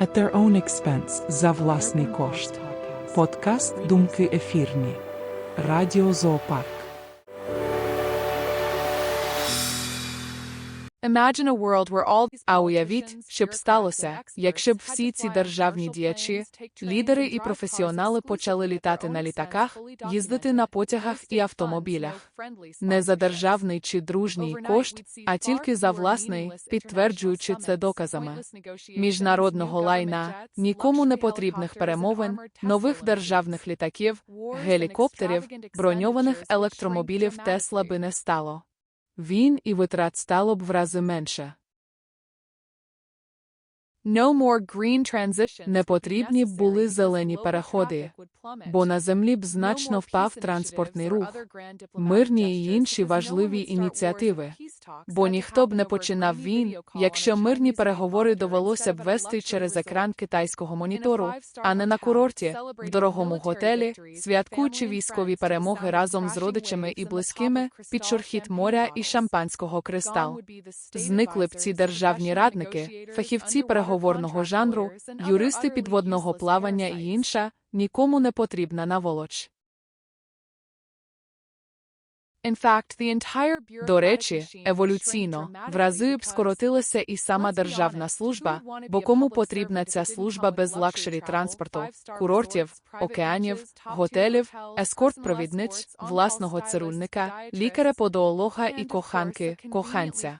their own expense за власний кошт. Подкаст Думки ефірні. Радіо Зоопарк. Imagine a world where all а уявіть, що б сталося, якщо б всі ці державні діячі, лідери і професіонали почали літати на літаках, їздити на потягах і автомобілях. Не за державний чи дружній кошт, а тільки за власний, підтверджуючи це доказами. Міжнародного лайна, нікому не потрібних перемовин, нових державних літаків, гелікоптерів, броньованих електромобілів Тесла би не стало. Він і витрат стало б в рази менше. No more green transitions. Не потрібні б були зелені переходи, бо на землі б значно впав транспортний рух, мирні і інші важливі ініціативи. Бо ніхто б не починав війн, якщо мирні переговори довелося б вести через екран китайського монітору, а не на курорті, в дорогому готелі, святкуючи військові перемоги разом з родичами і близькими під шурхіт моря і шампанського кристал. Зникли б ці державні радники, фахівці переговорного жанру, юристи підводного плавання і інша, нікому не потрібна наволоч. До речі, еволюційно, в рази б скоротилася і сама державна служба, бо кому потрібна ця служба без лакшері транспорту, курортів, океанів, готелів, ескорт-провідниць, власного цирульника, лікаря-подоолога і коханки, коханця.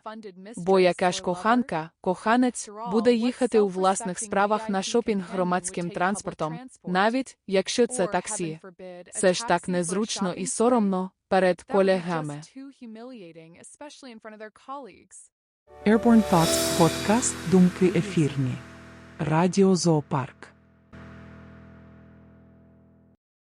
Бо яка ж коханка, коханець, буде їхати у власних справах на шопінг громадським транспортом, навіть якщо це таксі. Це ж так незручно і соромно перед колегами. Airborne Thoughts – подкаст Думки ефірні. Радіо Зоопарк.